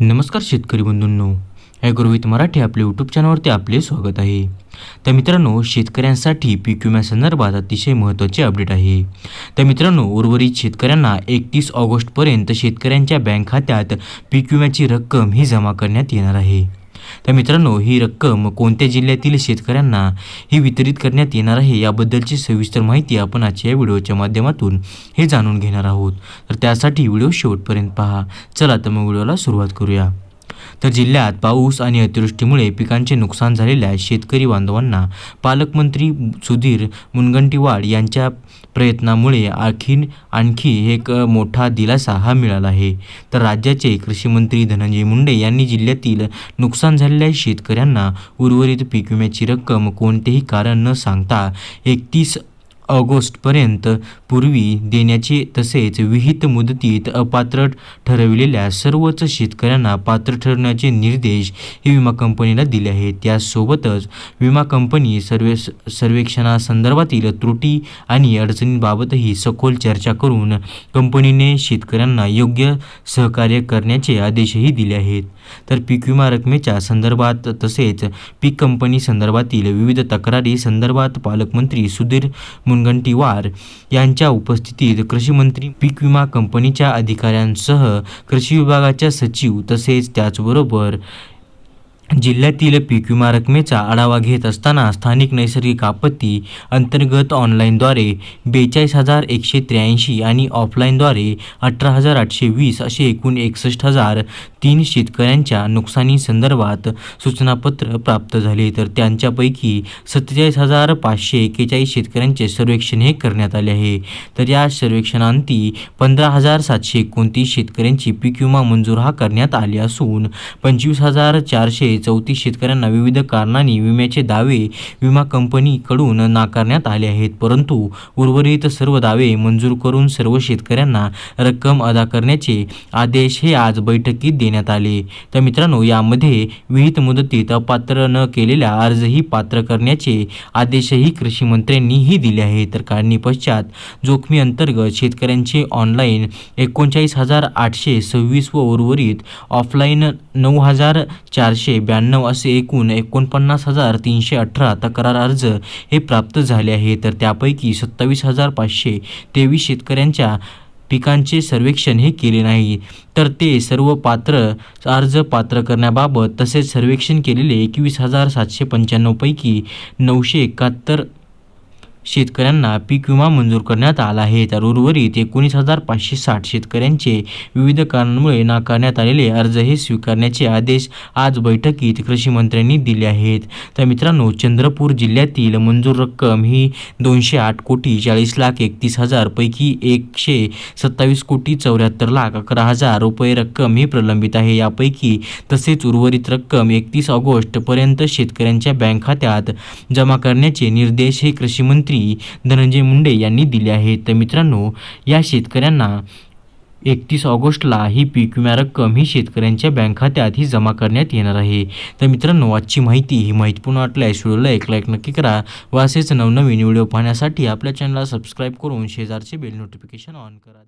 नमस्कार शेतकरी बंधूंनो. ॲग्रोविथ मराठी आपल्या यूट्यूब चॅनलवरती आपले स्वागत आहे. तर मित्रांनो शेतकऱ्यांसाठी पीक विम्यासंदर्भात अतिशय महत्त्वाचे अपडेट आहे. तर मित्रांनो उर्वरित शेतकऱ्यांना एकतीस ऑगस्टपर्यंत शेतकऱ्यांच्या बँक खात्यात पीक विम्याची रक्कम ही जमा करण्यात येणार आहे. तर मित्रांनो ही रक्कम कोणत्या जिल्ह्यातील शेतकऱ्यांना ही वितरित करण्यात येणार आहे याबद्दलची सविस्तर माहिती आपण आजच्या या व्हिडिओच्या माध्यमातून हे जाणून घेणार आहोत. तर त्यासाठी व्हिडिओ शेवटपर्यंत पहा. चला तर मग व्हिडिओला सुरुवात करूया. तर जिल्ह्यात पाऊस आणि अतिवृष्टीमुळे पिकांचे नुकसान झालेल्या शेतकरी बांधवांना पालकमंत्री सुधीर मुनगंटीवाड यांच्या प्रयत्नामुळे आणखीन आणखी एक मोठा दिलासा हा मिळाला आहे. तर राज्याचे कृषीमंत्री धनंजय मुंडे यांनी जिल्ह्यातील नुकसान झालेल्या शेतकऱ्यांना उर्वरित पीक विम्याची रक्कम कोणतेही कारण न सांगता एकतीस ऑगस्टपर्यंत पूर्वी देण्याचे तसेच विहित मुदतीत अपात्र ठरविलेल्या सर्वच शेतकऱ्यांना पात्र ठरवण्याचे निर्देश ही विमा कंपनीला दिले आहेत. त्यासोबतच विमा कंपनी सर्वे सर्वेक्षणासंदर्भातील त्रुटी आणि अडचणींबाबतही सखोल चर्चा करून कंपनीने शेतकऱ्यांना योग्य सहकार्य करण्याचे आदेशही दिले आहेत. तर पीक विमा रकमेच्या संदर्भात तसेच पीक कंपनी संदर्भातील विविध तक्रारी संदर्भात पालकमंत्री सुधीर मुनगंटीवार यांच्या उपस्थितीत कृषीमंत्री पीक विमा कंपनीच्या अधिकाऱ्यांसह कृषी विभागाच्या सचिव तसेच त्याचबरोबर जिल्ह्यातील पीक विमा रकमेचा आढावा घेत असताना स्थानिक नैसर्गिक आपत्ती अंतर्गत ऑनलाईनद्वारे बेचाळीस हजार एकशे त्र्याऐंशी आणि ऑफलाईनद्वारे अठरा हजार आठशे वीस असे एकूण एकसष्ट हजार तीन शेतकऱ्यांच्या नुकसानीसंदर्भात सूचनापत्र प्राप्त झाले. तर त्यांच्यापैकी सत्तेचाळीस हजार पाचशे एक्केचाळीस शेतकऱ्यांचे सर्वेक्षण हे करण्यात आले आहे. तर या सर्वेक्षणांती पंधरा हजार सातशे एकोणतीस शेतकऱ्यांची पीक विमा मंजूर हा करण्यात आली असून पंचवीस हजार चारशे चौतीस शेतकऱ्यांना विविध कारणांनी विम्याचे दावे विमा कंपनीकडून नाकारण्यात आले आहेत. परंतु उर्वरित सर्व दावे मंजूर करून सर्व शेतकऱ्यांना रक्कम अदा करण्याचे आदेश हे आज बैठकीत देण्यात आले. तर मित्रांनो यामध्ये विहित मुदतीत अपात्र न केलेल्या अर्जही पात्र करण्याचे आदेशही कृषी मंत्र्यांनीही दिले आहेत. तर काढणी पश्चात जोखमी अंतर्गत शेतकऱ्यांचे ऑनलाईन एकोणचाळीस हजार आठशे सव्वीस व उर्वरित ऑफलाईन नऊ हजार चारशे ब्याण्णव असे एकूण एकोणपन्नास हजार तीनशे अठरा तक्रार अर्ज हे प्राप्त झाले आहे. तर त्यापैकी सत्तावीस हजार पाचशे तेवीस शेतकऱ्यांच्या पिकांचे सर्वेक्षण हे केले नाही. तर ते सर्व पात्र अर्ज पात्र करण्याबाबत तसेच सर्वेक्षण केलेले एकवीस हजार सातशे पंच्याण्णवपैकी नऊशे एकाहत्तर शेतकऱ्यांना पीक विमा मंजूर करण्यात आला आहे. तर उर्वरित एकोणीस हजार पाचशे साठ शेतकऱ्यांचे विविध कारणांमुळे नाकारण्यात आलेले अर्ज हे स्वीकारण्याचे आदेश आज बैठकीत कृषी मंत्र्यांनी दिले आहेत. तर मित्रांनो चंद्रपूर जिल्ह्यातील मंजूर रक्कम ही दोनशे आठ कोटी चाळीस लाख एकतीस हजार पैकी एकशे सत्तावीस कोटी चौऱ्याहत्तर लाख अकरा हजार रुपये रक्कम ही प्रलंबित आहे. यापैकी तसेच उर्वरित रक्कम एकतीस ऑगस्टपर्यंत शेतकऱ्यांच्या बँक खात्यात जमा करण्याचे निर्देश हे कृषी मंत्री धनंजय मुंडे यांनी दिले आहेत तर मित्रांनो या शेतकऱ्यांना एकतीस ऑगस्टला ही पीक विमा रक्कम ही शेतकऱ्यांच्या बँक खात्यात ही जमा करण्यात येणार आहे. तर मित्रांनो आजची माहिती ही माहितीपूर्ण वाटल्यास व्हिडिओला एक लाईक नक्की करा व असेच नवनवीन व्हिडिओ पाहण्यासाठी आपल्या चॅनलला सबस्क्राईब करून शेजारचे बेल नोटिफिकेशन ऑन करा.